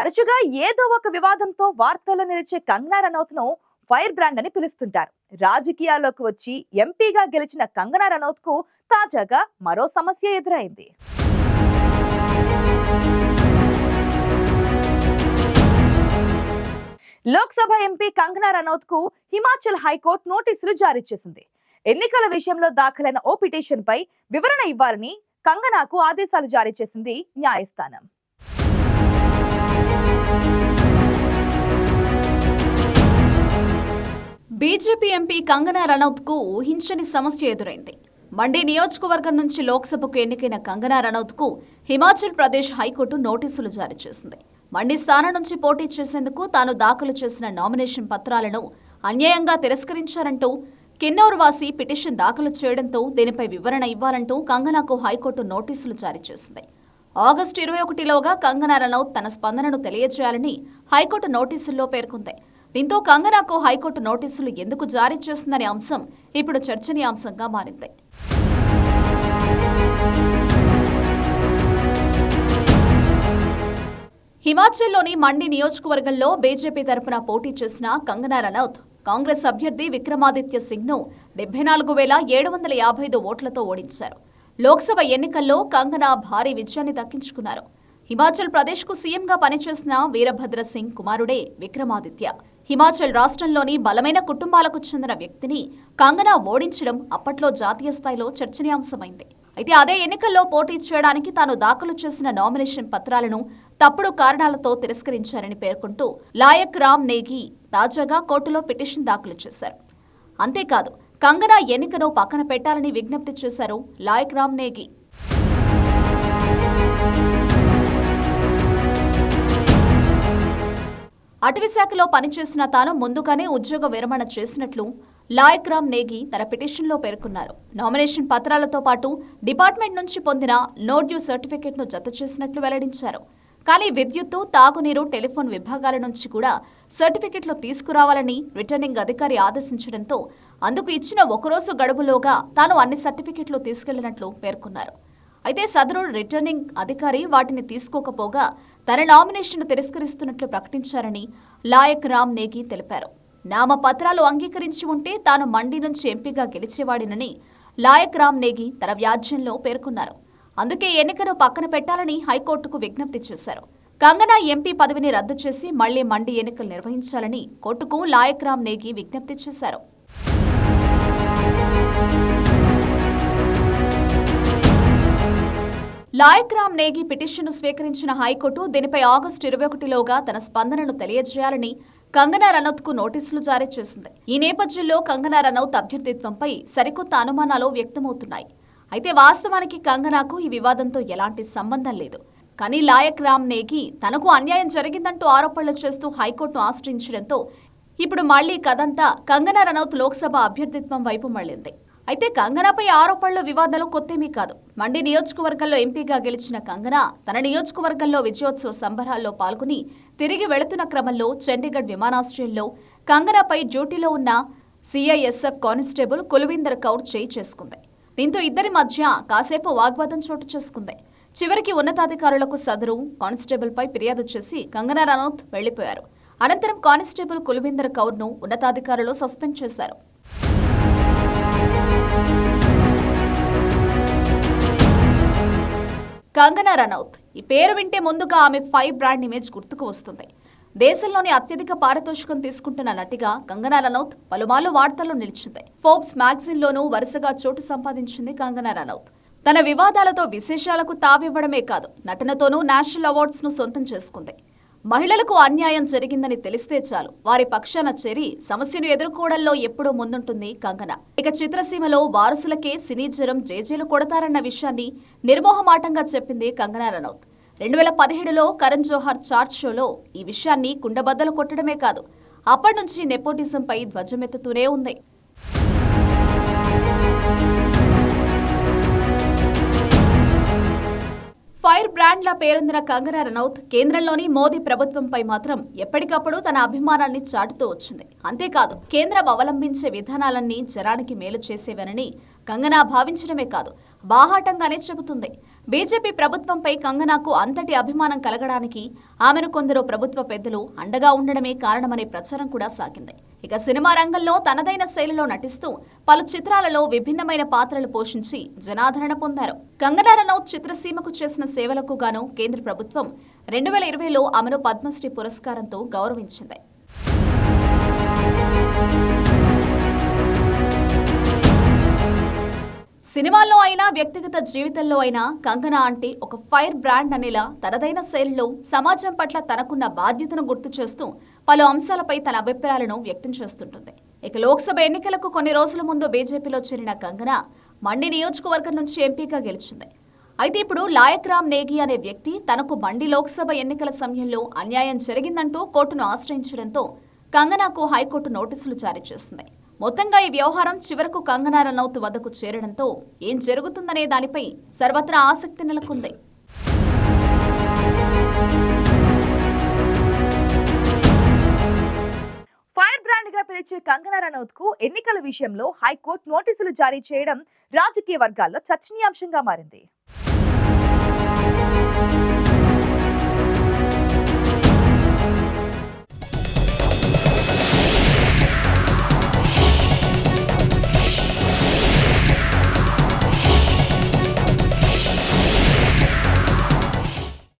తరచుగా ఏదో ఒక వివాదంతో వార్తల్లో నిలిచే కంగనా రనౌత్ను ఫైర్ బ్రాండ్ అని పిలుస్తుంటారు. రాజకీయాల్లోకి వచ్చి ఎంపీగా గెలిచిన కంగనా రనౌత్కు తాజాగా మరో సమస్య ఎదురైంది. లోక్సభ ఎంపీ కంగనా రనౌత్కు హిమాచల్ హైకోర్టు నోటీసులు జారీ చేసింది. ఎన్నికల విషయంలో దాఖలైన ఓ పిటిషన్ పై వివరణ ఇవ్వాలని కంగనాకు ఆదేశాలు జారీ చేసింది న్యాయస్థానం. బీజేపీ ఎంపీ కంగనా రనౌత్కు ఊహించని సమస్య ఎదురైంది. మండీ నియోజకవర్గం నుంచి లోక్సభకు ఎన్నికైన కంగనా రనౌత్కు హిమాచల్ ప్రదేశ్ హైకోర్టు నోటీసులు జారీ చేసింది. మండి స్థానం నుంచి పోటీ చేసేందుకు తాను దాఖలు చేసిన నామినేషన్ పత్రాలను అన్యాయంగా తిరస్కరించారంటూ కిన్నౌర్ వాసి పిటిషన్ దాఖలు చేయడంతో దీనిపై వివరణ ఇవ్వాలంటూ కంగనాకు హైకోర్టు నోటీసులు జారీ చేసింది. ఆగస్టు ఇరవై ఒకటిలోగా కంగనా రనౌత్ తన స్పందనను తెలియజేయాలని హైకోర్టు నోటీసుల్లో పేర్కొంది. దీంతో కంగనాకు హైకోర్టు నోటీసులు ఎందుకు జారీ చేస్తుందనే అంశం ఇప్పుడు చర్చనీయాంశంగా మారింది. హిమాచల్లోని మండి నియోజకవర్గంలో బీజేపీ తరపున పోటీ చేసిన కంగనా రనౌత్ కాంగ్రెస్ అభ్యర్థి విక్రమాదిత్య సింగ్ను డెబ్బై నాలుగు వేల ఏడు వందల యాభై ఐదు ఓట్లతో ఓడించారు. లోక్సభ ఎన్నికల్లో కంగనా భారీ విజయాన్ని దక్కించుకున్నారు. హిమాచల్ ప్రదేశ్కు సీఎంగా పనిచేసిన వీరభద్ర సింగ్ కుమారుడే విక్రమాదిత్య. హిమాచల్ రాష్ట్రంలోని బలమైన కుటుంబాలకు చెందిన వ్యక్తిని కంగనా ఓడించడం అప్పట్లో జాతీయ స్థాయిలో చర్చనీయాంశమైంది. అయితే అదే ఎన్నికల్లో పోటీ చేయడానికి తాను దాఖలు చేసిన నామినేషన్ పత్రాలను తప్పుడు కారణాలతో తిరస్కరించారని పేర్కొంటూ లాయక్ రామ్ నేగి తాజాగా కోర్టులో పిటిషన్ దాఖలు చేశారు. అంతేకాదు కంగనా ఎన్నికను పక్కన పెట్టాలని విజ్ఞప్తి చేశారు లాయక్ రామ్ నేగి. అటవీశాఖలో పనిచేసిన తాను ముందుగానే ఉద్యోగ విరమణ చేసినట్లు లాయక్ రామ్ నేగి తన పిటిషన్లో పేర్కొన్నారు. నామినేషన్ పత్రాలతో పాటు డిపార్ట్మెంట్ నుంచి పొందిన నోడ్యూ సర్టిఫికేట్ను సర్టిఫికెట్ను జత చేసినట్లు వెల్లడించారు. కానీ విద్యుత్తు తాగునీరు టెలిఫోన్ విభాగాల నుంచి కూడా సర్టిఫికెట్లు తీసుకురావాలని రిటర్నింగ్ అధికారి ఆదేశించడంతో అందుకు ఇచ్చిన ఒకరోజు గడువులోగా తాను అన్ని సర్టిఫికెట్లు తీసుకెళ్ళినట్లు పేర్కొన్నారు. అయితే సదరు రిటర్నింగ్ అధికారి వాటిని తీసుకోకపోగా తన నామినేషన్ తిరస్కరిస్తున్నట్లు ప్రకటించారని లాయక్ రామ్ నేగి తెలిపారు. నామపత్రాలు అంగీకరించి ఉంటే తాను మండి నుంచి ఎంపీగా గెలిచేవాడినని లాయక్ రామ్ నేగి తన వ్యాజ్యంలో పేర్కొన్నారు. అందుకే ఎన్నికను పక్కన పెట్టాలని హైకోర్టుకు విజ్ఞప్తి చేశారు. కంగనా ఎంపీ పదవిని రద్దు చేసి మళ్ళీ మండి ఎన్నికలు నిర్వహించాలని కోర్టుకు లాయక్రామ్ నేగి విజ్ఞప్తి చేశారు. లాయక్రామ్ నేగి పిటిషన్ను స్వీకరించిన హైకోర్టు దీనిపై ఆగస్టు ఇరవై ఒకటిలోగా తన స్పందనను తెలియజేయాలని కంగనా రనౌత్కు నోటీసులు జారీ చేసింది. ఈ నేపథ్యంలో కంగనా రనౌత్ అభ్యర్థిత్వంపై సరికొత్త అనుమానాలు వ్యక్తమవుతున్నాయి. అయితే వాస్తవానికి కంగనాకు ఈ వివాదంతో ఎలాంటి సంబంధం లేదు. కానీ లాయక్ రామ్ నేగి తనకు అన్యాయం జరిగిందంటూ ఆరోపణలు చేస్తూ హైకోర్టును ఆశ్రయించడంతో ఇప్పుడు మళ్ళీ కథంతా కంగనా రనౌత్ లోక్సభ అభ్యర్థిత్వం వైపు మళ్ళింది అయితే కంగనాపై ఆరోపణలు వివాదాలు కొత్తేమీ కాదు. మండి నియోజకవర్గంలో ఎంపీగా గెలిచిన కంగనా తన నియోజకవర్గంలో విజయోత్సవ సంబరాల్లో పాల్గొని తిరిగి వెళుతున్న క్రమంలో చండీగఢ్ విమానాశ్రయంలో కంగనాపై డ్యూటీలో ఉన్న సిఐఎస్ఎఫ్ కానిస్టేబుల్ కుల్వీందర్ కౌర్ చేయి చేసుకుంది. దీంతో ఇద్దరి మధ్య కాసేపు వాగ్వాదం చోటు చేసుకుంది. చివరికి ఉన్నతాధికారులకు సదరు కానిస్టేబుల్పై ఫిర్యాదు చేసి కంగనా రనౌత్ వెళ్ళిపోయారు అనంతరం కానిస్టేబుల్ కుల్వీందర్ కౌర్ను ఉన్నతాధికారులు సస్పెండ్ చేశారు. కంగనా రనౌత్ ఈ పేరు వింటే ముందుగా ఆమె ఫైవ్ బ్రాండ్ ఇమేజ్ గుర్తుకు వస్తుంది. దేశంలోని అత్యధిక పారితోషికం తీసుకుంటున్న నటిగా కంగనా రనౌత్ పలుమార్లు వార్తల్లో నిలిచింది. ఫోర్బ్స్ మ్యాగజైన్ లోనూ వరుసగా చోటు సంపాదించింది కంగనా రనౌత్. తన వివాదాలతో విశేషాలకు తావివ్వడమే కాదు నటనతోనూ నేషనల్ అవార్డ్స్ను సొంతం చేసుకుంది. మహిళలకు అన్యాయం జరిగిందని తెలిస్తే చాలు. వారి పక్షాన చేరి సమస్యను ఎదుర్కోవడంలో ఎప్పుడూ ముందుంటుంది కంగన. ఇక చిత్రసీమలో వారసులకే సినీ జ్వరం జేజేలు కొడతారన్న విషయాన్ని నిర్మోహమాటంగా చెప్పింది కంగనా రనౌత్. రెండు వేల పదిహేడులో కరణ్ జోహార్ చార్ట్ షోలో ఈ విషయాన్ని కుండబద్దలు కొట్టడమే కాదు అప్పటి నుంచి నెపోటిజంపై ధ్వజమెత్తుతూనే ఉంది. ఫైర్ బ్రాండ్ల పేరొందిన కంగనా రనౌత్ కేంద్రంలోని మోదీ ప్రభుత్వంపై మాత్రం ఎప్పటికప్పుడు తన అభిమానాన్ని చాటుతూ వచ్చింది. అంతేకాదు కేంద్రం అవలంబించే విధానాలన్నీ జనానికి మేలు చేసేవనని కంగనా భావించడమే కాదు బాహాటంగానే చెబుతుంది. బీజేపీ ప్రభుత్వంపై కంగనాకు అంతటి అభిమానం కలగడానికి ఆమెను కొందరు ప్రభుత్వ పెద్దలు అండగా ఉండడమే కారణమనే ప్రచారం కూడా సాగింది. ఇక సినిమా రంగంలో తనదైన శైలిలో నటిస్తూ పలు చిత్రాలలో విభిన్నమైన పాత్రలు పోషించి జనాదరణ పొందారు. కంగనా రనౌత్ చిత్రసీమకు చేసిన సేవలకు గాను కేంద్ర ప్రభుత్వం రెండు వేల ఇరవైలో ఆమెను పద్మశ్రీ పురస్కారంతో గౌరవించింది. సినిమాల్లో అయినా వ్యక్తిగత జీవితంలో అయినా కంగనా అంటే ఒక ఫైర్ బ్రాండ్ అనేలా తనదైన శైలిలో సమాజం పట్ల తనకున్న బాధ్యతను గుర్తు చేస్తూ పలు అంశాలపై తన అభిప్రాయాలను వ్యక్తం చేస్తుంటుంది. ఇక లోక్సభ ఎన్నికలకు కొన్ని రోజుల ముందు బీజేపీలో చేరిన కంగనా మండి నియోజకవర్గం నుంచి ఎంపీగా గెలిచింది. అయితే ఇప్పుడు లాయక్ రామ్ నేగి అనే వ్యక్తి తనకు మండి లోక్సభ ఎన్నికల సమయంలో అన్యాయం జరిగిందంటూ కోర్టును ఆశ్రయించడంతో కంగనాకు హైకోర్టు నోటీసులు జారీ చేసింది. మొత్తంగా ఈ వ్యవహారం చివరకు కంగనా రనౌత్ వద్దకు చేరడంతో ఏం జరుగుతుందనే దానిపై సర్వత్రా ఆసక్తి నెలకొంది. ఫైర్ బ్రాండ్గా పిలిచే కంగనా రనౌత్కు ఎన్నికల విషయంలో హైకోర్టు నోటీసులు జారీ చేయడం రాజకీయ వర్గాల్లో చర్చనీయాంశంగా మారింది.